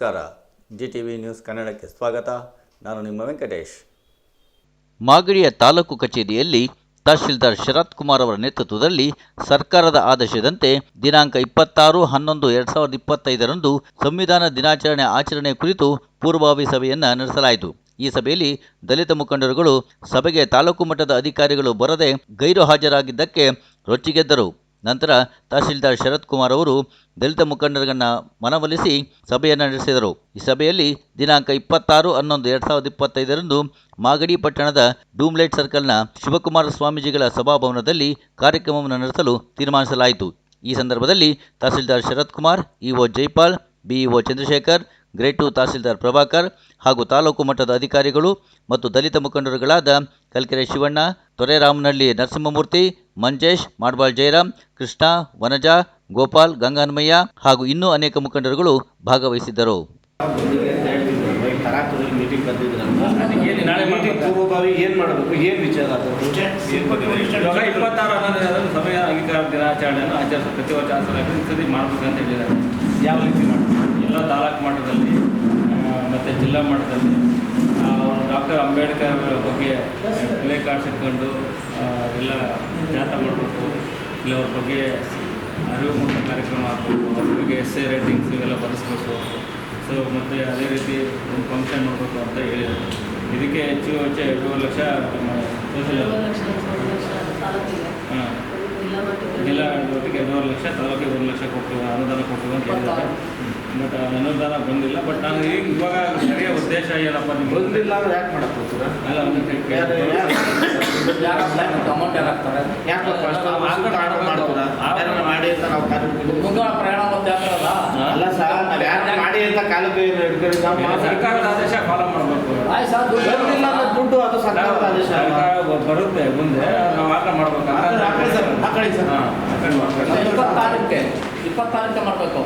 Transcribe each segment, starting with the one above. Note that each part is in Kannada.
ನಮಸ್ಕಾರ. ಜಿ ಟಿ ವಿ ನ್ಯೂಸ್ ಕನ್ನಡಕ್ಕೆ ಸ್ವಾಗತ. ನಾನು ನಿಮ್ಮ ವೆಂಕಟೇಶ್. ಮಾಗಡಿಯ ತಾಲೂಕು ಕಚೇರಿಯಲ್ಲಿ ತಹಶೀಲ್ದಾರ್ ಶರತ್ ಕುಮಾರ್ ಅವರ ನೇತೃತ್ವದಲ್ಲಿ ಸರ್ಕಾರದ ಆದೇಶದಂತೆ ದಿನಾಂಕ ಇಪ್ಪತ್ತಾರು ಹನ್ನೊಂದು ಎರಡ್ ಸಾವಿರದ ಇಪ್ಪತ್ತೈದರಂದು ಸಂವಿಧಾನ ದಿನಾಚರಣೆ ಆಚರಣೆ ಕುರಿತು ಪೂರ್ವಭಾವಿ ಸಭೆಯನ್ನು ನಡೆಸಲಾಯಿತು. ಈ ಸಭೆಯಲ್ಲಿ ದಲಿತ ಮುಖಂಡರುಗಳು ಸಭೆಗೆ ತಾಲೂಕು ಮಟ್ಟದ ಅಧಿಕಾರಿಗಳು ಬರದೆ ಗೈರು ಹಾಜರಾಗಿದ್ದಕ್ಕೆ ರೊಚ್ಚಿಗೆದ್ದರು. ನಂತರ ತಹಸೀಲ್ದಾರ್ ಶರತ್ ಕುಮಾರ್ ಅವರು ದಲಿತ ಮುಖಂಡರನ್ನ ಮನವೊಲಿಸಿ ಸಭೆಯನ್ನು ನಡೆಸಿದರು. ಈ ಸಭೆಯಲ್ಲಿ ದಿನಾಂಕ ಇಪ್ಪತ್ತಾರು ಹನ್ನೊಂದು ಎರಡು ಸಾವಿರದ ಇಪ್ಪತ್ತೈದರಂದು ಮಾಗಡಿ ಪಟ್ಟಣದ ಡೂಮ್ಲೈಟ್ ಸರ್ಕಲ್ನ ಶಿವಕುಮಾರ ಸ್ವಾಮೀಜಿಗಳ ಸಭಾಭವನದಲ್ಲಿ ಕಾರ್ಯಕ್ರಮವನ್ನು ನಡೆಸಲು ತೀರ್ಮಾನಿಸಲಾಯಿತು. ಈ ಸಂದರ್ಭದಲ್ಲಿ tahsildar Sharath Kumar, EO Jaipal, BEO Chandrashekar grade two tahsildar Prabhakar ಹಾಗೂ ತಾಲೂಕು ಮಟ್ಟದ ಅಧಿಕಾರಿಗಳು ಮತ್ತು ದಲಿತ ಮುಖಂಡರುಗಳಾದ ಕಲ್ಕೆರೆ ಶಿವಣ್ಣ ತೊರೆರಾಮನಹಳ್ಳಿ ನರಸಿಂಹಮೂರ್ತಿ ಮಂಜೇಶ್ ಮಾಡ್ಬಾಳ್ ಜಯರಾಮ್ ಕೃಷ್ಣ ವನಜಾ ಗೋಪಾಲ್ ಗಂಗಾನ್ಮಯ್ಯ ಹಾಗೂ ಇನ್ನೂ ಅನೇಕ ಮುಖಂಡರುಗಳು ಭಾಗವಹಿಸಿದ್ದರು. ತರಾತುರಲ್ಲಿ ಮೀಟಿಂಗ್ ಬಂದಿದ್ರಲ್ಲ ಅದಕ್ಕೆ ಏನು ನಾಳೆ ಮೀಟಿಂಗ್ ಪೂರ್ವಭಾವಿ ಏನು ಮಾಡಬೇಕು? ಏನು ವಿಚಾರ? ಇವಾಗ ಇಪ್ಪತ್ತಾರು ಹನ್ನೊಂದು ಸಮಯ ಅಂಗೀಕಾರ ದಿನಾಚರಣೆಯನ್ನು ಆಚರಿಸ ಪ್ರತಿ ವರ್ಷ ಆಚರಣೆ ಈ ಮಾಡಬೇಕು ಅಂತ ಹೇಳಿದ್ದಾರೆ. ಯಾವ ರೀತಿ ಮಾಡಬೇಕು? ಎಲ್ಲ ತಾಲೂಕು ಮಟ್ಟದಲ್ಲಿ ಮತ್ತು ಜಿಲ್ಲಾ ಮಟ್ಟದಲ್ಲಿ ಡಾಕ್ಟರ್ ಅಂಬೇಡ್ಕರ್ ಬಗ್ಗೆ ಪ್ಲೇ ಕಾರ್ಡ್ಸ್ ಇಟ್ಕೊಂಡು ಎಲ್ಲ ಜಾತ ಮಾಡಬೇಕು ಇಲ್ಲ ಅವ್ರ ಬಗ್ಗೆ ಅರಿವು ಮೂಡಿಸೋ ಕಾರ್ಯಕ್ರಮ ಆಗಬೇಕು ಅವ್ರ ಬಗ್ಗೆ ಎಸ್ ಎ ರೇಟಿಂಗ್ಸ್ ಇವೆಲ್ಲ ಬರೆಸ್ಬೇಕು. ಸೊ ಮತ್ತು ಅದೇ ರೀತಿ ಒಂದು ಫಂಕ್ಷನ್ ಮಾಡಬೇಕು ಅಂತ ಹೇಳಿದರು. ಇದಕ್ಕೆ ಹೆಚ್ಚು ಹೆಚ್ಚು ಎರಡೂವರೆ ಲಕ್ಷ ಸೋಷಿಯಲ್ ಹಾಂ. ಜಿಲ್ಲಾ ಒಟ್ಟಿಗೆ ಎರಡೂವರೆ ಲಕ್ಷ ತಾಲೂಕಿಗೆ ಒಂದು ಲಕ್ಷ ಕೊಟ್ಟು ಅನುದಾನ ಕೊಟ್ಟು ಅಂತ ಹೇಳಿದ್ದಾರೆ ಬಟ್ ಅನುದಾನ ಬಂದಿಲ್ಲ. ಬಟ್ ನಾನು ಈಗ ಇವಾಗ ಸರಿಯ ಉದ್ದೇಶ ಏನಪ್ಪ ನಿಮ್ಗೆ? ಬಂದಿಲ್ಲ ಅಂದ್ರೆ ಯಾಕೆ ಮಾಡಕ್ ಹೋಗ್ತೀರಾ ಅಲ್ಲ ಒಂದು ಯಾರು- ಯಾರು- ಅಮೌಂಟ್ ಯಾರು ಹಾಕ್ತಾರೆ ಯಾಕೆ ಫಸ್ಟ್ ಮಾಡ್ತೀರಾ ಯಾರು ಮಾಡಿ ಅಂತ ನಾವು ಕಾಲು ಪ್ರಯಾಣ ಮತ್ತೆ ಅಲ್ಲ? ಸರ್ ನಾವು ಯಾರು ಮಾಡಿ ಅಂತ ಕಾಲು ನಾವು ಸರ್ಕಾರದ ಆದೇಶ ಫಾಲೋ ಮಾಡಬೇಕು. ಆಯ್ತು ಸರ್ ದುಡ್ಡು ಬಂದಿಲ್ಲ ಅಂದ್ರೆ ದುಡ್ಡು ಅದು ಸರ್ಕಾರದ ಆದೇಶ ಬರುತ್ತೆ ಮುಂದೆ ನಾವು ಆಟ ಮಾಡ್ಬೇಕು ಹಾಕಳಿ- ಹಾಕಳಿ ಸರ್. ಇಪ್ಪತ್ತಾರಕ್ಕೆ ಇಪ್ಪತ್ತಾರಕ್ಕೆ ಮಾಡಬೇಕು?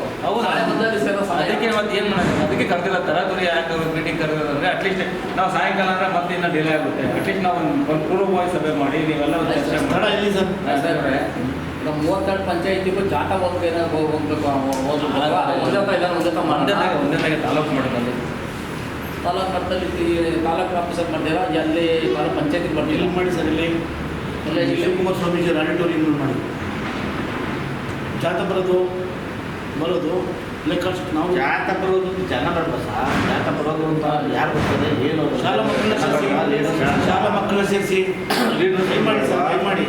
ನಾಳೆ ಸೇರೋ ಸಮಯ. ಅದಕ್ಕೆ ಮತ್ತೆ ಏನು ಮಾಡೋದು? ಅದಕ್ಕೆ ಕರೆದಿಲ್ಲ ತರಾತುರಿ ಯಾಕೆ ಮೀಟಿಂಗ್ ಕರೆದಿಲ್ಲ ಅಟ್ಲೀಸ್ಟ್ ನಾವು ಸಾಯಂಕಾಲ ಅಂದ್ರೆ ಮತ್ತೆ ಇನ್ನೂ ಡಿಲೇ ಆಗುತ್ತೆ. ಅಟ್ಲೀಸ್ಟ್ ನಾವು ಒಂದು ಪೂರ್ವಭಾವಿ ಸಭೆ ಮಾಡಿ ನೀವೆಲ್ಲ ಒಂದು ಚರ್ಚೆ ಮಾಡಿ. ಎಲ್ಲಿ ಸರ್. ಈಗ ಮೂವತ್ತೆರಡು ಪಂಚಾಯತಿಗೂ ಜಾಟ ಹೋಗ್ಬೇಕು ಹೋಗ್ಬೇಕು. ಓದ್ಬೇಕು ಒಂದೇ ಇಲ್ಲ ಒಂದೇ ಒಂದೇ ಒಂದೇ ತಾಲೂಕು ಮಾಡೋದು ತಾಲೂಕು ಮಟ್ಟದಲ್ಲಿ ತಾಲೂಕು ಆಫೀಸರ್ ಮಾಡ್ತೀರಾ ಅಲ್ಲಿ ತಾಲೂಕು ಪಂಚಾಯತಿಗೆ ಇಲ್ಲಿ ಬರ್ತಿಲ್ಲ ಮಾಡಿ ಸರ್ ಇಲ್ಲಿ. ಶಿವಕುಮಾರ್ ಸ್ವಾಮೀಜಿ ಆಡಿಟೋರಿಯಂ ಮಾಡಿ. ಜಾತ ಬರೋದು ಬರೋದು ಲೆಕ್ಕ ನಾವು ಜಾತ ಬರೋದು ಅಂತ ಜನ ಸರ್ ಜಾತ ಬರೋದು ಅಂತ ಯಾರು ಬರ್ತದೆ ಏನು ಶಾಲಾ ಮಕ್ಕಳನ್ನ ಸೇರಿಸಿ. ಶಾಲಾ ಮಕ್ಕಳನ್ನ ಸೇರಿಸಿ. ಮಾಡಿ ಸರ್? ಸರ್ ಮಾಡಿ?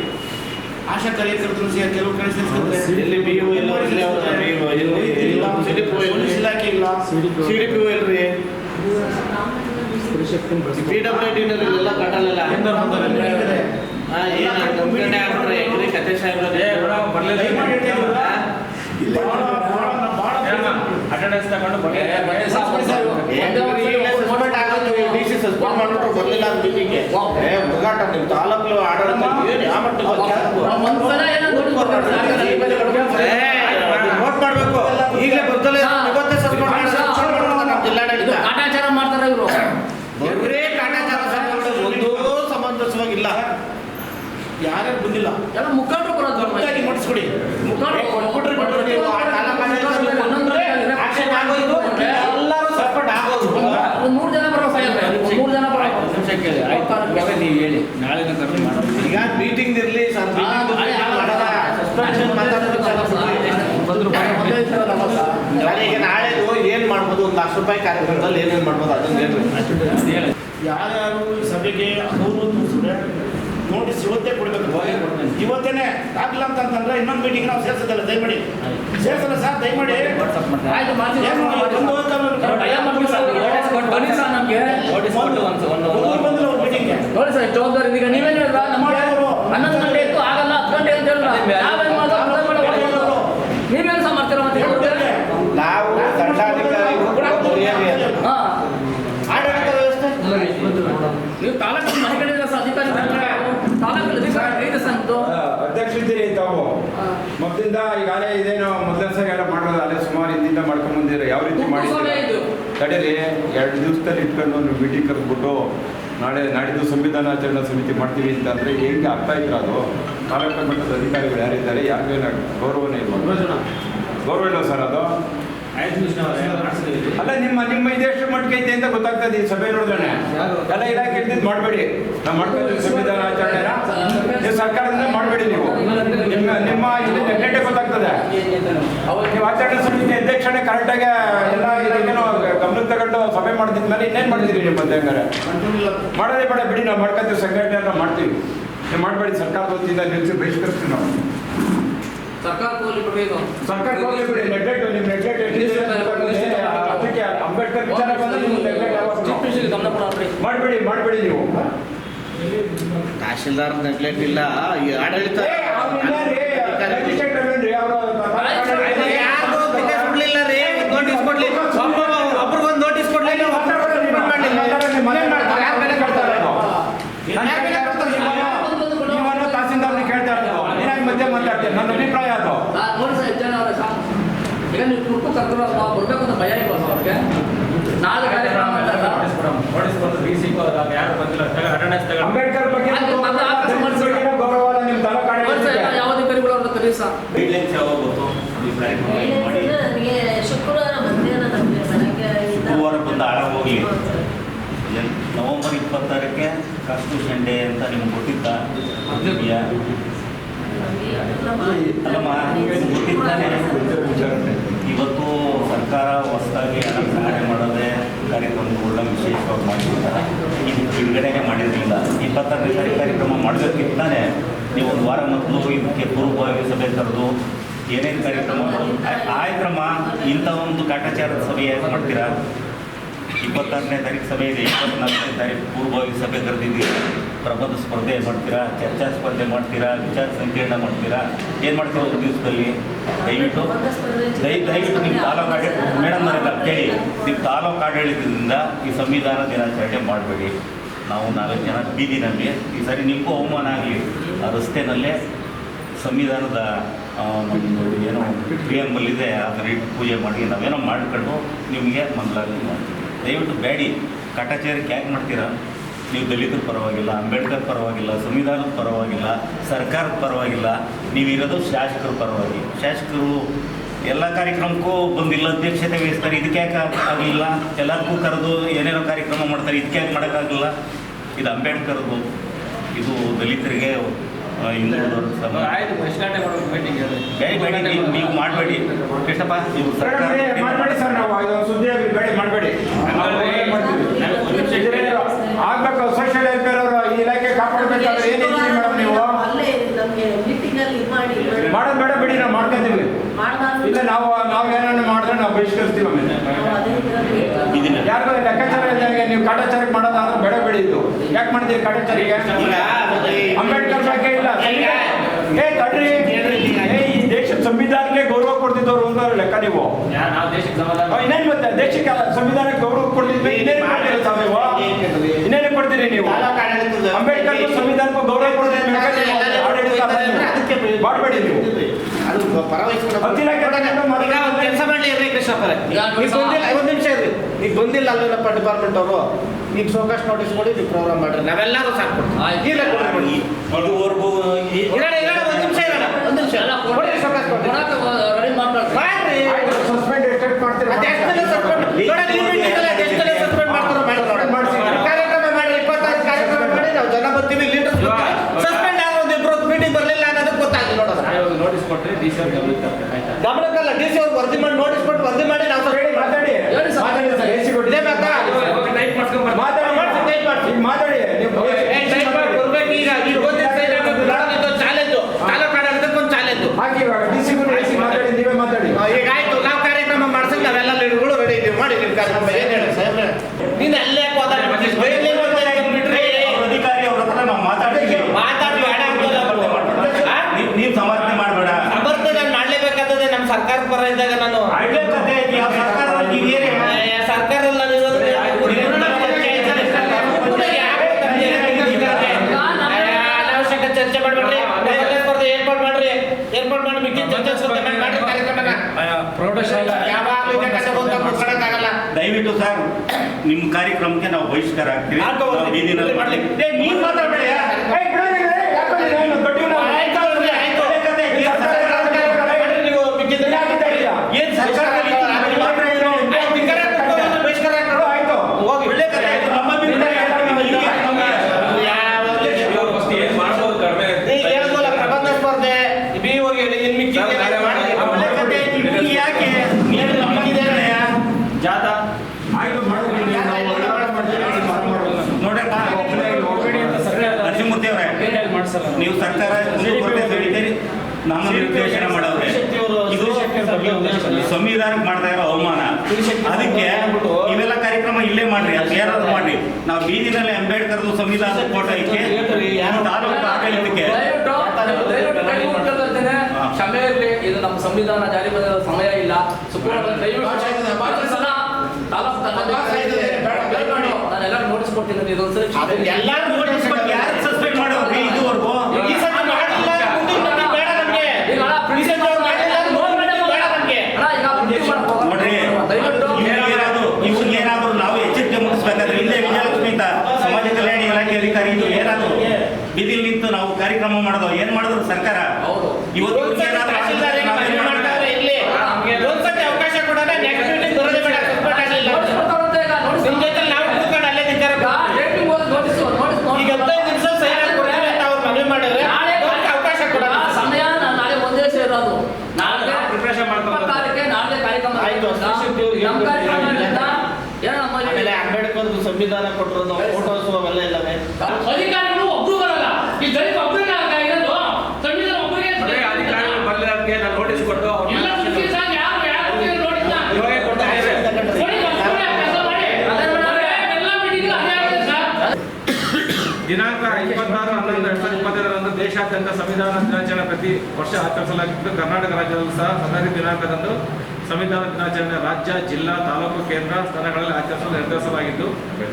ಆಶಾ ಕಾರ್ಯಕರ್ತರು ಸೇರಿ ಕೆಲವು ಕಡೆ ಸೇರಿಸ್ತಾರೆ. ಎಲ್ಲಿ ಬಿ ಯು ಎಲ್ಲ ಪೊಲೀಸ್ ಇಲಾಖೆ ಇಲ್ಲ. ಸಿ ಡಿ ಪಿ ಒ ಇಲ್ರಿ ಪಿ ಡಬ್ಲ್ಯೂ ಡಿ ಎಲ್ಲ ಕಟ್ಟಲ್ಲ. ಕತೆ ಏ, ಬಿಡ, ಬರ್ಲಿಲ್ಲ. ಅಟೆಂಡೆನ್ಸ್ ತಗೊಂಡು. ತಾಲೂಕು ಆಡಳಿತ ಏನು ಯಾವ ಮಟ್ಟಕ್ಕೆ ಮೇಲೆ ಕೊಡ್ಬೇಕು. ನೋಟ್ ಮಾಡಬೇಕು. ಈಗಲೇ ಬರ್ತಲೇ ಇವತ್ತೇ ಸಸ್ಪೆಂಡ್ ಮಾಡಿ ಸಸ್ಪೆಂಡ್ ಮಾಡೋದು ನಮ್ಮ ಇದು ಜಿಲ್ಲಾಡಳಿತ ಕಾಟಾಚಾರ ಮಾಡ್ತಾರೆ ಇವರು ಬರೇ ಕಾಟಾಚಾರ ಸಂಘಗಳು ಒಂದೂ ಸಮಂಜಸವಾಗಿಲ್ಲ ಯಾರ್ಯಾರು ಬಂದಿಲ್ಲ. ಎಲ್ಲ ಮುಖಂಡರು ಬರೋದು ಮಾಡಿಸ್ಕೊಡಿ ಮುಖಂಡರು ಕೊಟ್ಬಿಟ್ರೆ ಕೊಟ್ಬಿಟ್ರೆ ನೀವು ಆ ತಾಲೂಕು ಆಡಳಿತ ಆಕ್ಷನ್ ಆಗೋದು. ಎಲ್ಲರೂ ಸಸ್ಪೆಂಡ್ ಆಗೋದು. ಒಂದು ಜನ ಬರೋ ಮೂರು ಜನ ಬರೋ ಒಂದು ನಿಮಿಷ ಕೇಳಿ. ಆಯ್ತು. ನೀವು ಹೇಳಿ. ನಾಳೆನ ಕರೆದು ಮಾಡೋದು. ಈಗ ಮೀಟಿಂಗ್ ಇರಲಿ ಬಂದ್ರು ಈಗ ನಾಳೆದು ಏನು ಮಾಡ್ಬೋದು? ಒಂದು ಲಕ್ಷ ರೂಪಾಯಿ ಕಾರ್ಯಕ್ರಮದಲ್ಲಿ ಏನೇನು ಮಾಡ್ಬೋದು? ಅದನ್ನ ಹೇಳ್ರಿ ಹೇಳಿ. ಯಾರ್ಯಾರು ಸಭೆಗೆ ಅವರು ನೋಟಿಸ್ ಇವತ್ತೇ ಕೊಡಬೇಕು. ಇವತ್ತೇನೆ ಆಗಿಲ್ಲ ಅಂತಂದ್ರೆ ಇನ್ನೊಂದು ಮೀಟಿಂಗ್ ನಾವು ಸೇರ್ಸೋದಲ್ಲ ದಯಮಾಡಿ. ಸೇರ್ಸಲ್ಲ ಸರ್ ದಯಮಾಡಿ. ಮೀಟಿಂಗ್ ನೋಡಿ ಸರ್ ಜವಾಬ್ದಾರಿ. ಈಗ ನೀವೇನು ನಮ್ಮ ಹನ್ನೊಂದು ಗಂಟೆ ಇತ್ತು ಆಗಲ್ಲ ಹತ್ತು ಗಂಟೆ ಅಂತ. ಹೇಳಿದ್ರ ನಾವೇನ್ ಮಾಡೋದು ಅರ್ಥ ಮಾಡೋದು ನೀವೇನು ಸಹ ಮಾಡ್ತೀರ ಮತ್ತೆ ಇವ್ರಿಗೆ? ನಾವು ದಂಡಾಧಿಕಾರಿಗಳು ಕೂಡ ಮರ್ಯಾದೆ ಅದು. ಹಾ ಆಡಳಿತ ವ್ಯವಸ್ಥೆ ನೀವು ತಾಲೂಕು ಮನೆಗಳಿಂದ ಸಹ ಅಧಿಕಾರಿ ತಾಲೂಕು ಅಧಿಕಾರಿ ಇದೆ ಸರ್ ನಿಮ್ದು. ಅಧ್ಯಕ್ಷರಿದ್ದೀರಿ ತಾವು ಮೊದಲಿಂದ ಈಗಾಗಲೇ ಇದೇನು ಮೊದಲ ಸರಿ ಎಲ್ಲ ಮಾಡೋದು ಅಲ್ಲೇ ಸುಮಾರು ಹಿಂದಿಂದ ಮಾಡ್ಕೊಂಡ್ ಬಂದಿರ ಯಾವ ರೀತಿ ಮುಖ್ಯ ಸಭೆ ಮಾಡಿದ್ದೀರಾ ಇದು. ತಡೀರಿ ಎರಡು ದಿವಸದಲ್ಲಿ ಇಟ್ಕೊಂಡು ಒಂದು ಮೀಟಿಂಗ್ ಕರೆದ್ಬಿಟ್ಟು ನಾಳೆ ನಾಡಿದ್ದು ಸಂವಿಧಾನ ಆಚರಣಾ ಸಮಿತಿ ಮಾಡ್ತೀವಿ ಅಂತ ಅಂದ್ರೆ ಹೆಂಗೆ ಅರ್ಥ ಇದ್ರ ಅದು? ತಾಲೂಕು ಮಟ್ಟದ ಅಧಿಕಾರಿಗಳು ಯಾರಿದ್ದಾರೆ? ಯಾರಿಗೇನು ಗೌರವನೇ ಇಲ್ವಾ? ಗೌರವ ಇಲ್ಲ ಸರ್ ಅದು? ಅಲ್ಲ ನಿಮ್ಮ ನಿಮ್ಮ ಇದೆಷ್ಟು ಮಟ್ಟಿಗೆ ಐತೆ ಅಂತ ಗೊತ್ತಾಗ್ತದೆ ಈ ಸಭೆ ನೋಡಿದ್ರೆ. ಎಲ್ಲ ಇಲಾಖೆ ಇದ್ದಿದ್ದು ಮಾಡಬೇಡಿ. ನಾವು ಮಾಡ್ಬೇಕು ಸಂವಿಧಾನ ಆಚರಣೆನ. ನೀವು ಸರ್ಕಾರದಿಂದ ಮಾಡಬೇಡಿ ನೀವು. ನಿಮ್ಮ ನಿಮ್ಮ ಇದು ನೆಗ್ಲೆಕ್ಟೇ ಗೊತ್ತಾಗ್ತದೆ. ನೀವು ಆಚರಣೆ ಸಮಿತಿ ಅಧ್ಯಕ್ಷಣೆ ಕರೆಕ್ಟಾಗಿ ಎಲ್ಲ ಏನೋ ಗಮನಕ್ಕೆ ತಗೊಂಡು ಸಭೆ ಮಾಡಿದ್ಮೇಲೆ ಇನ್ನೇನು ಮಾಡಿದಿರಿ ನಿಮ್ಮ ಹಂಗಾರೆ? ಮಾಡೋದೇ ಬೇಡ ಬಿಡಿ ನಾವು ಮಾಡ್ಕೊತೀವಿ ಸಂಘಟನೆ ಮಾಡ್ತೀವಿ. ನೀವು ಮಾಡಬೇಡಿ ಸರ್ಕಾರದ ವತಿಯಿಂದ ನಿಲ್ಸಿ ಬಹಿಷ್ಕರಿಸ್ತೀವಿ ನಾವು. ಸರ್ಕಾರ ಹೋಗ್ಲಿ ಬಿಡ್ರಿ ಇದು. ಸರ್ಕಾರ ಹೋಗ್ಲಿ ಬಿಡಿ ನೆಗ್ಲೆಕ್ಟ್ ನಿಮ್ಮ ನೆಗ್ಲೆಕ್ಟ್. ಅದಕ್ಕೆ ಅಂಬೇಡ್ಕರ್ ವಿಚಾರ ಬಂದ್ರೆ ನೀವು ನೆಗ್ಲೆಕ್ಟ್ ಚೀಫ್ ಮಿನಿಸ್ಟರ್ಗೆ ಗಮನ ಕೊಡ್ರಿ ಮಾಡಬೇಡಿ ಮಾಡಬೇಡಿ ನೀವು. ತಹಶೀಲ್ದಾರ್ ನೆಗ್ಲೆಕ್ಟ್ ಇಲ್ಲ ಈ ಆಡಳಿತ ನನ್ನ ಅಭಿಪ್ರಾಯ ಅದು ನೋಡಿ ಸರ್ ಹೆಚ್ಚು ಜನ ಅವ್ರೆ ಸಾಕು. ಈಗ ನೀವು ತುರ್ತು ಕರ್ಕೊಂಡು ಬರ್ಬೇಕು ಅಂತ ಭಯ ಇಲ್ಲ ಸರ್ ಅವ್ರಿಗೆ ನಾಳೆ ಕಾರ್ಯಕ್ರಮ ಮಾಡ್ತಾರೆ ಸರ್. ನೋಟಿಸ್ ಬಂದು ಡಿ ಸಿ ಯಾರು ಬಂದಿಲ್ಲ ಅಟೆಂಡೆನ್ಸ್ ಅಂಬೇಡ್ಕರ್ ಬಗ್ಗೆ ಅದು ಕರಿಗಳು ಅವ್ರನ್ನ ಕರೀರಿ ಗೈಡ್ಲೈನ್ಸ್ ಯಾವಾಗ ಗೊತ್ತು? ಹೆಂಗ್ ಶುಕ್ರವಾರ ಗುರುವಾರ ಬಂದು ಆಳ. ಎನ್- ನವೆಂಬರ್ ಇಪ್ಪತ್ತಾರಕ್ಕೆ ಕಾನ್ಸ್ಟಿಟ್ಯೂಷನ್ ಡೇ ಅಂತ ನಿಮ್ಗೆ ಗೊತ್ತಿದ್ದ ಇದೆಯಾ? ನಮಗೆ ಎಲ್ಲ ಮಾಡಿ- ಅಲ್ಲಮ್ಮ ನಿಮ್ಗೆ ಗೊತ್ತಿದ್ದಾನೆ ಇವತ್ತು ಸರ್ಕಾರ ಹೊಸದಾಗಿ ಹಣ ಮಾಡೋದೇ ಕಾರ್ಯಕ್ರಮಗಳನ್ನ ವಿಶೇಷವಾಗಿ ಮಾಡಿರ್ತಾರೆ ಇದು ಬಿಡುಗಡೆನೇ ಮಾಡಿರಲಿಲ್ಲ. ಇಪ್ಪತ್ತಾರನೇ ತಾರೀಕು ಕಾರ್ಯಕ್ರಮ ಮಾಡಬೇಕಿತ್ತು ನೀವು ಒಂದು ವಾರ ಮೊದಲು ಇದಕ್ಕೆ ಪೂರ್ವಭಾವಿ ಸಭೆ ಕರೆದು ಏನೇನು ಕಾರ್ಯಕ್ರಮ ಆಯ್ತಮ್ಮ ಇಂಥ ಒಂದು ಕಾಟಾಚಾರದ ಸಭೆ ಮಾಡ್ತೀರಾ? ಇಪ್ಪತ್ತಾರನೇ ತಾರೀಕು ಸಭೆ ಇದೆ, ಇಪ್ಪತ್ನಾಲ್ಕನೇ ತಾರೀಕು ಪೂರ್ವಭಾವಿ ಸಭೆ ಕರೆದಿದ್ದೀರಾ. ಪ್ರಬಂಧ ಸ್ಪರ್ಧೆ ಮಾಡ್ತೀರಾ, ಚರ್ಚಾ ಸ್ಪರ್ಧೆ ಮಾಡ್ತೀರಾ, ವಿಚಾರ ಸಂಕಿರಣ ಮಾಡ್ತೀರಾ? ಏನು ಮಾಡ್ತೀರಾ ಒಂದು ದಿವಸದಲ್ಲಿ? ದಯವಿಟ್ಟು ದಯ ದಯವಿಟ್ಟು ನಿಮ್ಮ ತಾಲೂಕು ಆಡಳಿತ ಮೇಡಮ್ ನನಗೆ ಕೇಳಿ. ನಿಮ್ಮ ತಾಲೂಕು ಆಡಳಿತದಿಂದ ಈ ಸಂವಿಧಾನ ದಿನಾಚರಣೆ ಮಾಡಬೇಡಿ. ನಾವು ನಾಲ್ಕು ಜನ ಬೀದಿ ನಮಗೆ. ಈ ಸಾರಿ ನಿಮಗೂ ಅವಮಾನ ಆಗಲಿ. ಆ ರಸ್ತೆನಲ್ಲೇ ಸಂವಿಧಾನದ ಏನೋ ಪ್ರಿಯಮ್ಮಲ್ಲಿದೆ ಅದನ್ನ ಇಟ್ಟು ಪೂಜೆ ಮಾಡಿ ನಾವೇನೋ ಮಾಡಿಕೊಂಡು ನಿಮಗೆ ಮಂಗಳಾರತಿ ಮಾಡ್ತೀವಿ. ದಯವಿಟ್ಟು ಬೇಡಿ. ಕಾಟಾಚಾರಕ್ಕೆ ಯಾಕೆ ಮಾಡ್ತೀರಾ? ನೀವು ದಲಿತರ ಪರವಾಗಿಲ್ಲ, ಅಂಬೇಡ್ಕರ್ ಪರವಾಗಿಲ್ಲ, ಸಂವಿಧಾನದ ಪರವಾಗಿಲ್ಲ, ಸರ್ಕಾರದ ಪರವಾಗಿಲ್ಲ ನೀವಿರೋದು ಶಾಸಕರ ಪರವಾಗಿ. ಶಾಸಕರು ಎಲ್ಲ ಕಾರ್ಯಕ್ರಮಕ್ಕೂ ಬಂದಿಲ್ಲ, ಅಧ್ಯಕ್ಷತೆ ವಹಿಸ್ತಾರೆ. ಇದಕ್ಕೆ ಯಾಕೆ ಆಗಲಿಲ್ಲ? ಎಲ್ಲರಿಗೂ ಕರೆದು ಏನೇನೋ ಕಾರ್ಯಕ್ರಮ ಮಾಡ್ತಾರೆ. ಇದಕ್ಕೆ ಯಾಕೆ ಮಾಡೋಕ್ಕಾಗಲ್ಲ ಇದು ಅಂಬೇಡ್ಕರ್ದು, ಇದು ದಲಿತರಿಗೆ ಹಿಂದುಳಿದವ್ರ ಮೀಟಿಂಗ್ ಬೇಡಿ ಬೇಡಿ ನೀವು ನೀವು ಮಾಡಬೇಡಿ. ಕೃಷ್ಣಪ್ಪ ನೀವು ಸರ್ಕಾರ ಮಾಡಬೇಡಿ ಸರ್ ನಾವು ಇದೊಂದು ಸುದ್ದಿ ಆಗಲಿ ಬೇಡಿ ಮಾಡಬೇಡಿ. ಆಗ್ಬೇಕು ಸೋಷಿಯಲ್ ವೆಲ್ಫೇರ್ ಅವರು ಈ ಇಲಾಖೆ ಕಾಪಾಡಬೇಕಾದ್ರೆ ಏನು ಹೇಳ್ತೀರಿ ಮೇಡಮ್ ನೀವು? ಅಲ್ಲೇ ನಮ್ಗೆ ಮೀಟಿಂಗ್ ಅಲ್ಲಿ ಇದ್ ಮಾಡಿ. ಮಾಡೋದು ಬೇಡ ಬಿಡಿ ನಾವು ಮಾಡ್ಕೊಂತೀವಿ ಇಲ್ಲ ನಾವು ನಾವು ಏನಾದ್ರು ಮಾಡಿದ್ರೆ ನಾವು ಬಹಿಷ್ಕರಿಸ್ತೀವಿ ಆಮೇಲೆ ಯಾರಿಗೂ ಲೆಕ್ಕಾಚಾರ ಇದ್ದಂಗೆ ನೀವು ಕಾಟಾಚಾರಿ ಮಾಡೋದ ಬೇಡ ಬೆಳೆಯಿತು. ಯಾಕೆ ಮಾಡ್ತೀರಿ ಕಾಟಾಚಾರಿಗೆ? ಅಂಬೇಡ್ಕರ್ ಬಗ್ಗೆ ಇಲ್ಲ. ಏ ತಡ್ರಿ. ಏ ಈ ದೇಶದ ಸಂವಿಧಾನಕ್ಕೆ ಗೌರವ ಕೊಡ್ತಿದ್ದವ್ರು ಅಂತ ಲೆಕ್ಕ ನೀವು. ಇನ್ನೇನು ಮತ್ತೆ ದೇಶಕ್ಕೆ ಅಲ್ಲ, ಸಂವಿಧಾನಕ್ಕೆ ಗೌರವ ಕೊಡ್ತಿದ್ವಿ ಇನ್ನೇನು ಮಾಡಿಲ್ಲ ನೀವು ಇನ್ನೇನು ಕೊಡ್ತೀರಿ ನೀವು? ಅಂಬೇಡ್ಕರ್ ಸಂವಿಧಾನಕ್ಕೆ ಗೌರವ ಕೊಡ್ತಿದ್ವಿ ಮಾಡಬೇಡಿ ನೀವು. ಅದು ಪರವಹಿಸ್ಕೊಂಡು ಈಗ ಕೆಲಸ ಮಾಡ್ಲಿ ಇರಲಿ ಕೃಷ್ಣಪ್ಪರೇ. ಈಗ ನೀವು ಬಂದಿಲ್ಲ ಒಂದು ನಿಮಿಷ ಇರ್ರಿ. ನೀವು ಬಂದಿಲ್ಲ ಅಲ್ವೇನಪ್ಪ ಡಿಪಾರ್ಟ್ಮೆಂಟ್ ಅವರು? ನೀವು ಸೋಕಾಸ್ ನೋಟಿಸ್ ಕೊಡಿ ನೀವು ಪ್ರೋಗ್ರಾಮ್ ಮಾಡ್ರಿ. ನಾವೆಲ್ಲರೂ ಸಾಕು ಕೊಡ್ತೀವಿ. ಇಲ್ಲ ಕೊಡ್ರಿ ಇದುವರೆಗೂ ಒಂದು ನಿಮಿಷ ಇರೋಣ ಒಂದು ನಿಮಿಷ. ಕೊಡಿ ಸೋಕಾಸ್ ಕೊಡಿ ಮಾಡ್ರಿ. ಸಸ್ಪೆಂಡ್ ಎಷ್ಟೆಷ್ಟು ಮಾಡ್ತೀರಿ ಮತ್ತೆ ಎಷ್ಟು ಜನ suspend- ನೋಡೋಣ, ಈ meeting ಅಲ್ಲಿ ಎಷ್ಟು ಜನ suspend ಮಾಡ್ತಾರೋ ಮಾಡಿ ನೋಡೋಣ. ಮಾಡ್ಸಿ. ಕಾರ್ಯಕ್ರಮ ಮಾಡಿ ಇಪ್ಪತ್ತಾರು ಕಾರ್ಯಕ್ರಮ ಮಾಡಿ ನಾವು ಜನ ಬರ್ತೀವಿ ಲೀಡರ್ಸ್ ಸಸ್ಪೆಂಡ್ ಆಗ ಒಂದು ಇಬ್ರು ಮೀಟಿಂಗ್ ಬರಲಿಲ್ಲ ಅನ್ನೋದಕ್ಕೆ ಗೊತ್ತಾಗ್ಲಿ ನೋಡೋಣ ಇವಾಗ ನೋಟಿಸ್ ಕೊಟ್ಟರೆ ಡಿ ಸಿ ಅವ್ರಿಗೆ ಗಮನಕ್ಕೆ ತರ್ತಾರೆ, ಆಯ್ತಾ ಗಮನಕ್ಕಲ್ಲ ಡಿ ಸಿ ಅವ್ರು ವರದಿ ಮಾಡಿ ನೋಟಿಸ್ ಸರ್ ನಿಮ್ಮ ಕಾರ್ಯಕ್ರಮಕ್ಕೆ ನಾವು ಬಹಿಷ್ಕಾರ ಆಗ್ತೀವಿ. ನೀವು ಮಾತಾಡಬೇಡ ಪ್ರಬಂಧ ಸ್ಪರ್ಧೆ ಬಿ ಹೋಗಿ ಸಂವಿಧಾನಕ್ಕೆ ಮಾಡ್ತಾ ಇರೋ ಅವಮಾನ? ಅದಕ್ಕೆ ಇವೆಲ್ಲ ಕಾರ್ಯಕ್ರಮ ಇಲ್ಲೇ ಮಾಡ್ರಿ ಅದು ಯಾರಾದ್ರೂ ಮಾಡ್ರಿ. ನಾವು ಬೀದಿನಲ್ಲಿ ಅಂಬೇಡ್ಕರ್ದು ಸಂವಿಧಾನದ ಫೋಟೋ ಇಕ್ಕೆ ತಾಲೂಕು ಆಡಳಿತಕ್ಕೆ. ಕ್ಷಮೆ ಇರಲಿ ಇದು ನಮ್ಮ ಸಂವಿಧಾನ ಜಾರಿ ಬಂದ ಸಮಯ ಇಲ್ಲ. ಸುಪ್ರೀಂ ತಾಲೂಕು ನಾನೆಲ್ಲ ನೋಟಿಸ್ ಕೊಟ್ಟಿದ್ದೀನಿ ಇದೊಂದ್ಸರಿ ಕ್ಷಮೆ ಇರ್ಲಿ. ಎಲ್ಲಾರು ನೋಟಿಸ್ ಕೊಟ್ಟು ಯಾರು ಸಸ್ಪೆಂಡ್ ಮಾಡೋರು ಇದುವರೆಗೂ ಈ ಸಲ ಮಾಡಿಲ್ಲ ಮುಂದಿನ ಮಟ್ಟಿಗೆ ಬೇಡ ನಮ್ಗೆ ಈಗ ಅಣ್ಣ, ಈ ಸಲ ಅವ್ರು ಮಾಡಿಲ್ಲ ಮುಂದಿನ ಮಟ್ಟಿಗೆ ಬೇಡ ನಮ್ಗೆ ಅಣ್ಣ, ಈಗ ಪ್ರಿಂಟ್ ಮಾಡಕ್ ಹೋಗಲ್ಲ. ನೋಡ್ರಿ ದಯವಿಟ್ಟು ಏನಾದ್ರು ಇವ್ರಿಗೆ ಏನಾದ್ರು ನಾವು ಎಚ್ಚರಿಕೆ ಮೂಡಿಸ್ಬೇಕಾದ್ರೆ ಇಲ್ಲೇ ವಿಜಯಲಕ್ಷ್ಮಿ ಅಂತ ಸಮಾಜ ಕಲ್ಯಾಣ ಇಲಾಖೆ ಅಧಿಕಾರಿ ಇದು ಏನಾದ್ರು ಬಿದಿಲ್ ನಿಂತು ನಾವು ಕಾರ್ಯಕ್ರಮ ಮಾಡೋದು ಏನ್ ಮಾಡಿದ್ರು ಸರ್ಕಾರ ಹೌದು. ಇವತ್ತು ಇವ್ರಿಗೆ ಏನಾದ್ರು ತಹಶೀಲ್ದಾರ್ ಏನ್ ನಾವೇನ್ ಮಾಡ್ತಾರೆ ಮಾಡ್ತಾರೆ? ಇಲ್ಲಿ ಒಂದ್ಸತಿ ಅವಕಾಶ ಕೊಡೋಣ ನೆಕ್ಸ್ಟ್ ಮೀಟಿಂಗ್ ಬರೋದೇ ಬೇಡ ಸಸ್ಪೆಂಡ್ ಆಗಲಿಲ್ಲ ನೋಟಿಸ್ ಕೊಡ್ತಾರಂತೆ ಈಗ, ನೋಟಿಸ್ ನಿಮ್ ಜೊತೆ ನಾವು ಕೂತ್ಕೊಂಡು ಅಲ್ಲೇ ನಿಂತಾರೆ ಈಗ ಡೇಟಿಂಗ್ ಹೋಗಿ ನೋಟಿಸ್ ನೋಟಿಸ್ ಈಗ ಹದಿನೈದು ನಿಮಿಷ ಸೈನ್ ಕೊಡ್ತೀವಿ ಅಂತ ಅವ್ರು ಮನವಿ ಮಾಡಿದ್ರೆ ನಾಳೆ ಅವ್ರಿಗೆ ಅವಕಾಶ ಕೊಡೋಣ ಆ ಸಮಯ ನಾ- ನಾಳೆ ಒಂದೇ ಸೇರೋದು ನಾಳೆ ನಾವು preparation ಮಾಡ್ಕೊಂಡು ಇಪ್ಪತ್ತಾರಕ್ಕೆ ನಾಳೆ ಕಾರ್ಯಕ್ರಮ ಆಯ್ತು, ಅಧ್ಯಕ್ಷ ದೇವ್ರಿಗೆ ನಮ್ಮ ಕಾರ್ಯಕ್ರಮ ಹೇಳ್ಬಿಡಿ. ಇರೋದ್ರಿಂದ ಏನು ನಮ್ಮಲ್ಲಿ ಆಮೇಲೆ ಅಂಬೇಡ್ಕರ್ ಸಂವಿಧಾನ ಕೊಟ್ಟಿರೋದು ಫೋಟೋಸ್ ಅವೆಲ್ಲ ಇಲ್ಲವೇ ಅಧಿಕಾರಿಗಳು ಒಬ್ರು ಬರಲ್ಲ ಈ ದಲಿತ ಒಬ್ಬರಿಗೆ ಇರೋದು ಸಂವಿಧಾನ ಒಬ್ಬರಿಗೆ ಅದೇ ಅಧಿಕಾರಿಗಳು ಬರಲಿರೋದಕ್ಕೆ ನಾನು ನೋಟಿಸ್ ಕೊಟ್ಟು ದಿನಾಂಕ ಇಪ್ಪತ್ತಾರು ಹನ್ನೊಂದು ಎರಡ್ ಸಾವಿರದ ಇಪ್ಪತ್ತೈದರಂದು ದೇಶಾದ್ಯಂತ ಸಂವಿಧಾನ ದಿನಾಚರಣೆ ಪ್ರತಿ ವರ್ಷ ಆಚರಿಸಲಾಗಿದ್ದು ಕರ್ನಾಟಕ ರಾಜ್ಯದಲ್ಲೂ ಸಹ ಸದರಿ ದಿನಾಂಕದಂದು ಸಂವಿಧಾನ ದಿನಾಚರಣೆ ರಾಜ್ಯ, ಜಿಲ್ಲಾ, ತಾಲೂಕು, ಕೇಂದ್ರ ಸ್ಥಾನಗಳಲ್ಲಿ ಆಚರಿಸಲು ನಿರ್ಧರಿಸಲಾಗಿದ್ದು,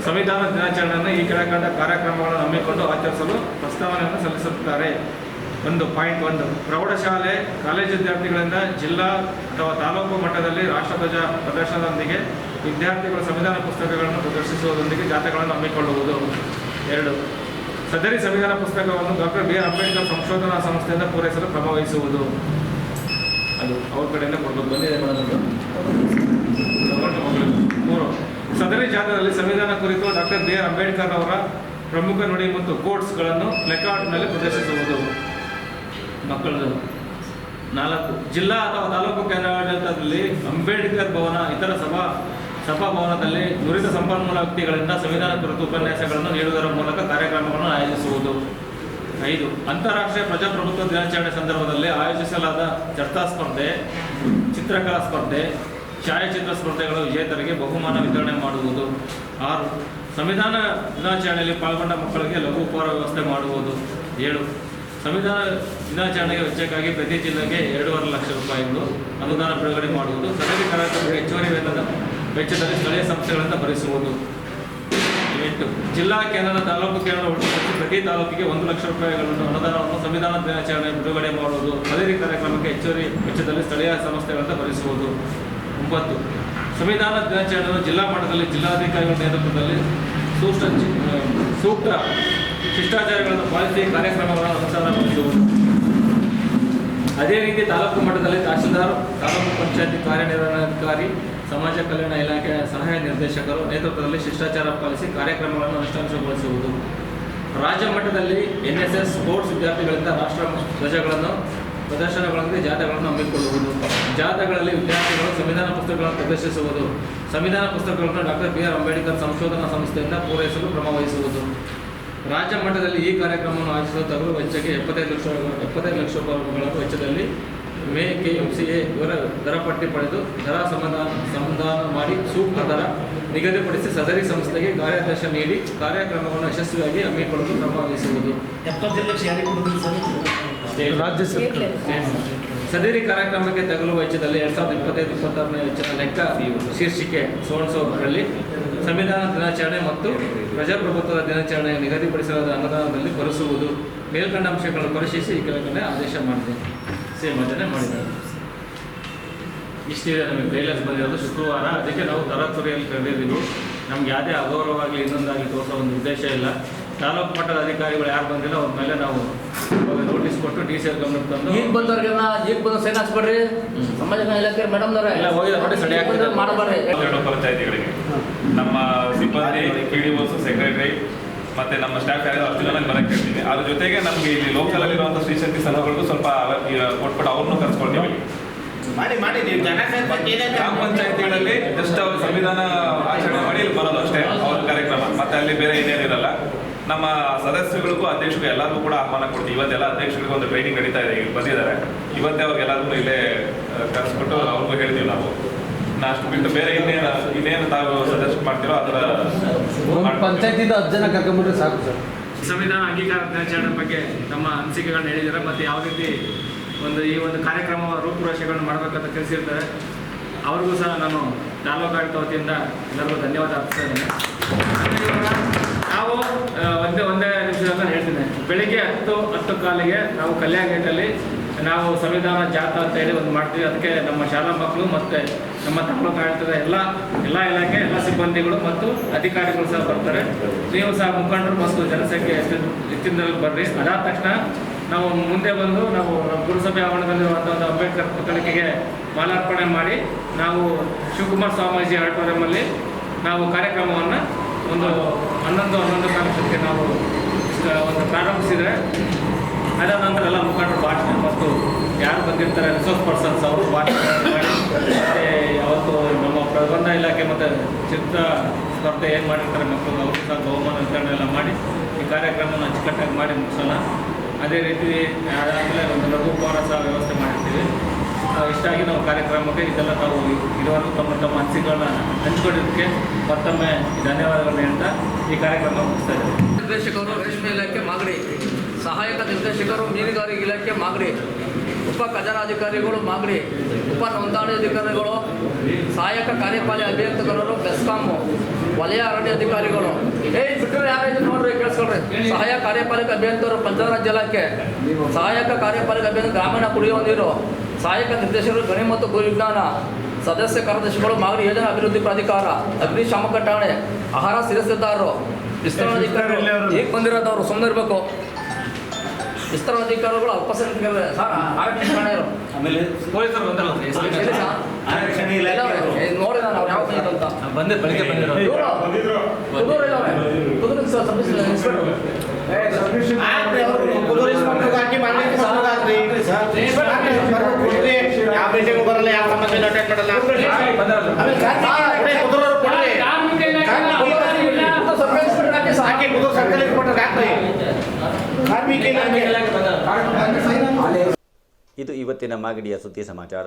ಸಂವಿಧಾನ ದಿನಾಚರಣೆಯನ್ನು ಈ ಕೆಳಕಂಡ ಕಾರ್ಯಕ್ರಮಗಳನ್ನು ಹಮ್ಮಿಕೊಂಡು ಆಚರಿಸಲು ಪ್ರಸ್ತಾವನೆಯನ್ನು ಸಲ್ಲಿಸುತ್ತಾರೆ. ಒಂದು ಪಾಯಿಂಟ್ ಒಂದು ಪ್ರೌಢಶಾಲೆ ಕಾಲೇಜು ವಿದ್ಯಾರ್ಥಿಗಳಿಂದ ಜಿಲ್ಲಾ ಅಥವಾ ತಾಲೂಕು ಮಟ್ಟದಲ್ಲಿ ರಾಷ್ಟ್ರಧ್ವಜ ಪ್ರದರ್ಶನದೊಂದಿಗೆ ವಿದ್ಯಾರ್ಥಿಗಳ ಸಂವಿಧಾನ ಪುಸ್ತಕಗಳನ್ನು ಪ್ರದರ್ಶಿಸುವುದರೊಂದಿಗೆ ಜಾಥಾಗಳನ್ನು ಹಮ್ಮಿಕೊಳ್ಳುವುದು. ಎರಡು, ಸದರಿ ಸಂವಿಧಾನ ಪುಸ್ತಕವನ್ನು ಡಾಕ್ಟರ್ ಬಿ ಆರ್ ಅಂಬೇಡ್ಕರ್ ಸಂಶೋಧನಾ ಸಂಸ್ಥೆಯಿಂದ ಪೂರೈಸಲು ಕ್ರಮ ವಹಿಸುವುದು ಅದು ಅವ್ರ ಕಡೆಯಿಂದ ಕೊಡಬೇಕು, ಬಂದಿದೆ ಮೇಡಮ್ ಮೂರು ಸದರಿ ಜಾಥಾದಲ್ಲಿ ಸಂವಿಧಾನ ಕುರಿತು ಡಾಕ್ಟರ್ ಬಿ ಆರ್ ಅಂಬೇಡ್ಕರ್ ಅವರ ಪ್ರಮುಖ ನುಡಿ ಮತ್ತು ಕೋಟ್ಸ್ಗಳನ್ನು ಪ್ಲೆಕಾರ್ಡ್ನಲ್ಲಿ ಪ್ರದರ್ಶಿಸುವುದು. ಮಕ್ಕಳದು ನಾಲ್ಕು. ಜಿಲ್ಲಾ ಅಥವಾ ತಾಲೂಕು ಕೇಂದ್ರಾಡಳಿತದಲ್ಲಿ ಅಂಬೇಡ್ಕರ್ ಭವನ, ಇತರ ಸಭಾ ಸಭಾಭವನದಲ್ಲಿ ನುರಿತ ಸಂಪನ್ಮೂಲ ವ್ಯಕ್ತಿಗಳಿಂದ ಸಂವಿಧಾನ ಕುರಿತು ಉಪನ್ಯಾಸಗಳನ್ನು ನೀಡುವುದರ ಮೂಲಕ ಕಾರ್ಯಕ್ರಮಗಳನ್ನು ಆಯೋಜಿಸುವುದು. ಐದು. ಅಂತಾರಾಷ್ಟ್ರೀಯ ಪ್ರಜಾಪ್ರಭುತ್ವ ದಿನಾಚರಣೆ ಸಂದರ್ಭದಲ್ಲಿ ಆಯೋಜಿಸಲಾದ ಚರ್ಚಾ ಸ್ಪರ್ಧೆ, ಚಿತ್ರಕಲಾ ಸ್ಪರ್ಧೆ ಛಾಯಾಚಿತ್ರ ಸ್ಪರ್ಧೆಗಳ ವಿಜೇತರಿಗೆ ಬಹುಮಾನ ವಿತರಣೆ ಮಾಡುವುದು. ಆರು, ಸಂವಿಧಾನ ದಿನಾಚರಣೆಯಲ್ಲಿ ಪಾಲ್ಗೊಂಡ ಮಕ್ಕಳಿಗೆ ಲಘು ಉಪಹಾರ ವ್ಯವಸ್ಥೆ ಮಾಡುವುದು. ಏಳು, ಸಂವಿಧಾನ ದಿನಾಚರಣೆಗೆ ವೆಚ್ಚಕ್ಕಾಗಿ ಪ್ರತಿ ಜಿಲ್ಲೆಗೆ ಎರಡೂವರೆ ಲಕ್ಷ ರೂಪಾಯಿಗಳು ಅನುದಾನ ಬಿಡುಗಡೆ ಮಾಡುವುದು. ಸದರಿ ಕಾರ್ಯಕ್ರಮಕ್ಕೆ ಹೆಚ್ಚುವರಿ ವೇತನ ವೆಚ್ಚದಲ್ಲಿ ಸ್ಥಳೀಯ ಸಂಸ್ಥೆಗಳಿಂದ ಭರಿಸುವುದು. ಎಂಟು, ಜಿಲ್ಲಾ ಕೇಂದ್ರದ ತಾಲೂಕು, ಕೇಂದ್ರ ಒಟ್ಟುಗೂಡಿಸಿ ಪ್ರತಿ ತಾಲೂಕಿಗೆ ಒಂದು ಲಕ್ಷ ರೂಪಾಯಿಗಳನ್ನು ಅನುದಾನವನ್ನು ಸಂವಿಧಾನ ದಿನಾಚರಣೆ ಬಿಡುಗಡೆ ಮಾಡುವುದು. ಸದರಿ ಕಾರ್ಯಕ್ರಮಕ್ಕೆ ಹೆಚ್ಚುವರಿ ವೆಚ್ಚದಲ್ಲಿ ಸ್ಥಳೀಯ ಸಂಸ್ಥೆಗಳಿಂದ ಭರಿಸುವುದು. ಒಂಬತ್ತು ಸಂವಿಧಾನ ದಿನಾಚರಣೆಯನ್ನು ಜಿಲ್ಲಾ ಮಟ್ಟದಲ್ಲಿ ಜಿಲ್ಲಾಧಿಕಾರಿಗಳ ನೇತೃತ್ವದಲ್ಲಿ ಸೂಕ್ತ ಸೂಕ್ತ ಶಿಷ್ಟಾಚಾರಗಳನ್ನು ಪಾಲಿಸಿ ಕಾರ್ಯಕ್ರಮಗಳನ್ನು ಅನುಷ್ಠಾನಗೊಳಿಸುವುದು ಅದೇ ರೀತಿ ತಾಲೂಕು ಮಟ್ಟದಲ್ಲಿ ತಹಸೀಲ್ದಾರ್, ತಾಲೂಕು ಪಂಚಾಯತಿ ಕಾರ್ಯನಿರ್ವಹಣಾಧಿಕಾರಿ, ಸಮಾಜ ಕಲ್ಯಾಣ ಇಲಾಖೆಯ ಸಹಾಯ ನಿರ್ದೇಶಕರು ನೇತೃತ್ವದಲ್ಲಿ ಶಿಷ್ಟಾಚಾರ ಪಾಲಿಸಿ ಕಾರ್ಯಕ್ರಮಗಳನ್ನು ಅನುಷ್ಠಾನಗೊಳಿಸುವುದು. ರಾಜ್ಯ ಮಟ್ಟದಲ್ಲಿ ಎನ್ ಎಸ್ ಎಸ್ ಸ್ಪೋರ್ಟ್ಸ್ ವಿದ್ಯಾರ್ಥಿಗಳಿಂದ ರಾಷ್ಟ್ರ ಧ್ವಜಗಳನ್ನು ಪ್ರದರ್ಶನಗಳೊಂದಿಗೆ ಜಾಥಾಗಳನ್ನು ಹಮ್ಮಿಕೊಳ್ಳುವುದು. ಜಾಥಾಗಳಲ್ಲಿ ವಿದ್ಯಾರ್ಥಿಗಳು ಸಂವಿಧಾನ ಪುಸ್ತಕಗಳನ್ನು ಪ್ರದರ್ಶಿಸುವುದು. ಸಂವಿಧಾನ ಪುಸ್ತಕಗಳನ್ನು ಡಾಕ್ಟರ್ ಬಿ ಆರ್ ಅಂಬೇಡ್ಕರ್ ಸಂಶೋಧನಾ ಸಂಸ್ಥೆಯಿಂದ ಪೂರೈಸಲು ಕ್ರಮ ವಹಿಸುವುದು. ರಾಜ್ಯ ಮಟ್ಟದಲ್ಲಿ ಈ ಕಾರ್ಯಕ್ರಮವನ್ನು ಆಯೋಜಿಸಲು ತಗಲು ವೆಚ್ಚಕ್ಕೆ ಎಪ್ಪತ್ತೈದು ಲಕ್ಷ ಎಪ್ಪತ್ತೈದು ಲಕ್ಷ ರೂಪಾಯಿಗಳ ವೆಚ್ಚದಲ್ಲಿ ಮೇ ಕೆ ಎಂ ಸಿ ಎ ಇವರ ದರ ಪಟ್ಟಿ ಪಡೆದು ದರ ಸಮಾಧಾನ ಸಮಾಧಾನ ಮಾಡಿ ಸೂಕ್ತ ದರ ನಿಗದಿಪಡಿಸಿ ಸದರಿ ಸಂಸ್ಥೆಗೆ ಕಾರ್ಯಾದೇಶ ನೀಡಿ ಕಾರ್ಯಕ್ರಮವನ್ನು ಯಶಸ್ವಿಯಾಗಿ ಹಮ್ಮಿಕೊಳ್ಳಲು ಕ್ರಮ ವಹಿಸುವುದು. ಎಪ್ಪತ್ತೈದು ಲಕ್ಷ ಯಾರಿಗೆ ಸರ್ಕಾರ. ಸರ್ ರಾಜ್ಯ ಸದರಿ ಕಾರ್ಯಕ್ರಮಕ್ಕೆ ತಗಲುವ ವೆಚ್ಚದಲ್ಲಿ ಎರಡ್ ಸಾವಿರದ ಇಪ್ಪತ್ತೈದು ಇಪ್ಪತ್ತಾರನೇ ವೆಚ್ಚದ ಲೆಕ್ಕ ಶೀರ್ಷಿಕೆ ಸೋಣಸೋರಲ್ಲಿ ಸಂವಿಧಾನ ದಿನಾಚರಣೆ ಮತ್ತು ಪ್ರಜಾಪ್ರಭುತ್ವದ ದಿನಾಚರಣೆ ನಿಗದಿಪಡಿಸಲಾದ ಅನುದಾನದಲ್ಲಿ ಬರೆಸುವುದು ಮೇಲ್ಕಂಡ ಅಂಶಗಳನ್ನು ಪರಿಶೀಲಿಸಿ ಈ ಕೆಳಗಡೆ ಆದೇಶ ಮಾಡಿದೆ. ಸೇಮ್ ಅದನ್ನೇ ಮಾಡಿದ್ದಾರೆ. ಇಷ್ಟಿದೆ ನಮಗೆ ಟ್ರೈಲರ್ಸ್ ಬಂದಿರೋದು ಶುಕ್ರವಾರ. ಅದಕ್ಕೆ ನಾವು ತರಾತುರಿಯಲ್ಲಿ ಕರೆದಿದ್ದೀವಿ. ನಮ್ಗೆ ಯಾವುದೇ ಅಗೌರವವಾಗಲಿ ಇನ್ನೊಂದಾಗಲಿ ತೋರಿಸೋ ಒಂದು ಉದ್ದೇಶ ಇಲ್ಲ. ತಾಲೂಕು ಮಟ್ಟದ ಅಧಿಕಾರಿಗಳು ಯಾರು ಬಂದಿಲ್ಲ ಅವ್ರ ಮೇಲೆ ನಾವು ನೋಟಿಸ್ ಕೊಟ್ಟು ಡಿ ಸಿ ಅವ್ರ ಗಮನಕ್ಕೆ ತಂದು ಈಗ ಬಂದವ್ರಿಗೆ ಈಗ ಬಂದು ಸೈನ್ ಹಾಕ್ಸ್ಬೇಡ್ರಿ. ಸಮಾಜ ಇಲಾಖೆ ಮೇಡಮ್ನವ್ರೆ ಎಲ್ಲ ಹೋಗಿ ನೋಡಿ, ಸರಿ. ಮಾಡಬೇಡ್ರಿ ಎರಡು ಪಂಚಾಯತಿಗಳಿಗೆ. ನಮ್ಮ ಸಿಬ್ಬಂದಿ ಕೆ ಡಿ ಒಸ್ ಸೆಕ್ರೆಟರಿ ಮತ್ತೆ ನಮ್ಮ ಸ್ಟಾಫ್ ಯಾರು ಅಷ್ಟು ಜನ ಬರಕ್ಕೆ ಹೇಳ್ತೀನಿ ಅದ್ರ ಜೊತೆಗೆ ನಮಗೆ ಇಲ್ಲಿ ಲೋಕಲ್ ಅಲ್ಲಿರುವಂಥ ಶ್ರೀಶಕ್ತಿ ಸಂಘಗಳಿಗೂ ಸ್ವಲ್ಪ ಕೊಟ್ಬಿಟ್ಟು ಅವ್ರನ್ನೂ ಕರ್ಸ್ಕೊಳ್ತೀವಿ ಮಾಡಿ ಮಾಡಿ ನೀವು ಜನ ಗ್ರಾಮ ಪಂಚಾಯತಿಗಳಲ್ಲಿ ಜಸ್ಟ್ ಅವ್ರ ಸಂವಿಧಾನ ಆಚರಣೆ ಮಾಡಿ ಇಲ್ಲಿ ಬರೋದು ಅಷ್ಟೇ ಅವ್ರ ಕಾರ್ಯಕ್ರಮ. ಮತ್ತೆ ಅಲ್ಲಿ ಬೇರೆ ಏನೇನಿರಲ್ಲ ನಮ್ಮ ಸದಸ್ಯಗಳಿಗೂ ಅಧ್ಯಕ್ಷರಿಗೂ ಎಲ್ಲರಿಗೂ ಕೂಡ ಆಹ್ವಾನ ಕೊಡ್ತೀವಿ. ಇವತ್ತೆಲ್ಲ ಅಧ್ಯಕ್ಷರಿಗೂ ಒಂದು ಟ್ರೈನಿಂಗ್ ನಡೀತಾ ಇದೆ. ಈಗ ಬಂದಿದ್ದಾರೆ. ಇವತ್ತೇ ಅವ್ರಿಗೆಲ್ಲರಿಗೂ ಇಲ್ಲೇ ಕರೆಸ್ಬಿಟ್ಟು ಅವ್ರಿಗೂ ಹೇಳ್ತೀವಿ ನಾವು. ನಾ ಅಷ್ಟು ಬಿಟ್ಟು ಬೇರೆ ಇನ್ನೇನು ಇನ್ನೇನು ತಾವು ಸಜೆಸ್ಟ್ ಮಾಡ್ತೀರೋ ಅದರ ಪಂಚಾಯತಿಂದ ಹತ್ತು ಜನ ಕರ್ಕೊಂಡ್ಬಿಟ್ರೆ ಸಾಕು ಸರ್. ಸಂವಿಧಾನ ಅಂಗೀಕಾರ ದಿನಾಚರಣೆ ಬಗ್ಗೆ ನಮ್ಮ ಅನಿಸಿಕೆಗಳನ್ನ ಹೇಳಿದ್ದಾರೆ. ಮತ್ತು ಯಾವ ರೀತಿ ಒಂದು ಈ ಒಂದು ಕಾರ್ಯಕ್ರಮ ರೂಪುರೇಷೆಗಳನ್ನು ಮಾಡಬೇಕಂತ ತಿಳಿಸಿರ್ತಾರೆ. ಅವ್ರಿಗೂ ಸಹ ನಾನು ತಾಲೂಕು ಆಡಳಿತ ವತಿಯಿಂದ ಎಲ್ಲರಿಗೂ ಧನ್ಯವಾದ ಅರ್ಪಿಸ್ತಾ ಇದ್ದೇನೆ. ನಾವು ಒಂದೇ ಒಂದೇ ನಿಮಿಷದಲ್ಲಿ ಹೇಳ್ತೀನಿ. ಬೆಳಿಗ್ಗೆ ಹತ್ತು ಹತ್ತು ಕಾಲಿಗೆ ನಾವು ಕಲ್ಯಾಣ ಗೇಟಲ್ಲಿ ನಾವು ಸಂವಿಧಾನ ಜಾಥಾ ಅಂತ ಹೇಳಿ ಒಂದು ಮಾಡ್ತೀವಿ. ಅದಕ್ಕೆ ನಮ್ಮ ಶಾಲಾ ಮಕ್ಕಳು ಮತ್ತು ನಮ್ಮ ತಾಲೂಕು ಆಡಳಿತದ ಎಲ್ಲ ಎಲ್ಲ ಇಲಾಖೆ, ಎಲ್ಲ ಸಿಬ್ಬಂದಿಗಳು ಮತ್ತು ಅಧಿಕಾರಿಗಳು ಸಹ ಬರ್ತಾರೆ. ನೀವು ಸಹ ಮುಖಂಡರು ಮತ್ತು ಜನಸಂಖ್ಯೆ ಹೆಚ್ಚಿನ ಬರ್ರಿ. ಅದಾದ ತಕ್ಷಣ ನಾವು ಮುಂದೆ ಬಂದು ನಾವು ಪುರಸಭೆ ಆವರಣದಲ್ಲಿರುವಂಥ ಒಂದು ಅಂಬೇಡ್ಕರ್ ಪುತ್ಥಳಿಕೆಗೆ ಮಾಲಾರ್ಪಣೆ ಮಾಡಿ ನಾವು ಶಿವಕುಮಾರ್ ಸ್ವಾಮೀಜಿ ಆಡಿಟೋರಿಯಮಲ್ಲಿ ನಾವು ಕಾರ್ಯಕ್ರಮವನ್ನು ಒಂದು ಹನ್ನೊಂದು ಹನ್ನೊಂದು ಕಾಲಕ್ಕೆ ನಾವು ಒಂದು ಪ್ರಾರಂಭಿಸಿದರೆ ಅದರ ನಂತರ ಎಲ್ಲ ಮುಖಂಡರು ಭಾಷಣ ಮತ್ತು ಯಾರು ಬಂದಿರ್ತಾರೆ ರಿಸೋರ್ಸ್ ಪರ್ಸನ್ಸ್ ಅವರು ಭಾಷಣ ಮಾಡಿ, ಮತ್ತು ಅವತ್ತು ನಮ್ಮ ಪ್ರಬಂಧ ಇಲಾಖೆ ಮತ್ತು ಚಿತ್ರ ಸ್ಪರ್ಧೆ ಏನು ಮಾಡಿರ್ತಾರೆ ಮಕ್ಕಳು ಅವರು ಬಹುಮಾನ ವಿತರಣೆ ಎಲ್ಲ ಮಾಡಿ ಈ ಕಾರ್ಯಕ್ರಮವನ್ನು ಅಚ್ಚುಕಟ್ಟಾಗಿ ಮಾಡಿ ಮುಗಿಸೋಣ. ಅದೇ ರೀತಿ ಅದಾದಮೇಲೆ ಒಂದು ಲಘು ಪೌರ ವ್ಯವಸ್ಥೆ ಮಾಡಿರ್ತೀವಿ. ಇಷ್ಟಾಗಿ ನಾವು ಕಾರ್ಯಕ್ರಮಕ್ಕೆ ಇದೆಲ್ಲ ತಾವು ಇದುವರೆಗೂ ತಮ್ಮ ತಮ್ಮ ಅನಿಸಿಕೆಗಳನ್ನ ಹಂಚಿಕೊಂಡಿದ್ದಕ್ಕೆ ಮತ್ತೊಮ್ಮೆ ಧನ್ಯವಾದಗಳನ್ನ ಹೇಳ್ತಾ ಈ ಕಾರ್ಯಕ್ರಮ ಮುಗಿಸ್ತಾ ನಿರ್ದೇಶಕರು ರೇಷ್ಮೆ ಇಲಾಖೆ ಮಾಗಡಿ. ಸಹಾಯಕ ನಿರ್ದೇಶಕರು, ಮೀನುಗಾರಿಕೆ ಇಲಾಖೆ ಮಾಗಡಿ. ಉಪ ಖಜಾನಾಧಿಕಾರಿಗಳು ಮಾಗಡಿ. ಉಪ ನೋಂದಣಿ ಅಧಿಕಾರಿಗಳು, ಸಹಾಯಕ ಕಾರ್ಯಪಾಲಕ ಅಭಿಯಂತರರು ಬೆಸ್ಕಾಂ ವಲಯ ಅರಣ್ಯ ಅಧಿಕಾರಿಗಳು. ಏಯ್ ಬಿಟ್ಟರೆ ಕೇಳಿಸ್ಕೊಳ್ರಿ ಸಹಾಯ ಕಾರ್ಯಪಾಲಕ ಅಭಿಯಂತರು ರಾಜ್ ಇಲಾಖೆ ಸಹಾಯಕ ಕಾರ್ಯಪಾಲಕ ಅಭಿಯಂತರ ಗ್ರಾಮೀಣ ಕುಡಿಯುವ ನೀರು ಸಹಾಯಕ ನಿರ್ದೇಶಕರು ಗಣಿ ಮತ್ತು ಭೂವಿಜ್ಞಾನ ಸದಸ್ಯ ಕಾರ್ಯದರ್ಶಿಗಳು ಮಾಗಡಿ ಯೋಜನಾ ಅಭಿವೃದ್ಧಿ ಪ್ರಾಧಿಕಾರ ಅಗ್ನಿಶಾಮಕ ಠಾಣೆ ಆಹಾರ ಸಿರಸ್ತಿದಾರರು ವಿಸ್ತರಣಾಧಿಕಾರಿಗಳು ಈಗ ಬಂದಿರೋದವರು ಸುಮ್ಮನೆ ಇರಬೇಕು ವಿಸ್ತರಣಾಧಿಕಾರಿಗಳು ಅಲ್ಪಸಂಖ್ಯಾತರು ಸರ್ ಠಾಣೆಯವರು ಆಮೇಲೆ ಪೊಲೀಸರು ಬಂದಲ್ಲ ಸರ್. ಆರಕ್ಷಣೆ ಯಾವ ಬಂದಿದ್ದು ಅಂತ ಬಂದೆ ಬೆಳಿಗ್ಗೆ? ಕುದೂರು? ಕುದೂರು ಸರ್. ಯಾವ ಮೀಟಿಂಗ್ ಬರಲ್ಲ ಯಾವ ಅಟೆಂಡ್ ಮಾಡಲ್ಲ ಹಾಕಿ ಕುದುರು ಹಾಕ್ರಿ ಕಾರ್ಮಿಕ ಇಲಾಖೆ ಇದು ಇವತ್ತಿನ ಮಾಗಡಿಯ ಸುದ್ದಿ ಸಮಾಚಾರ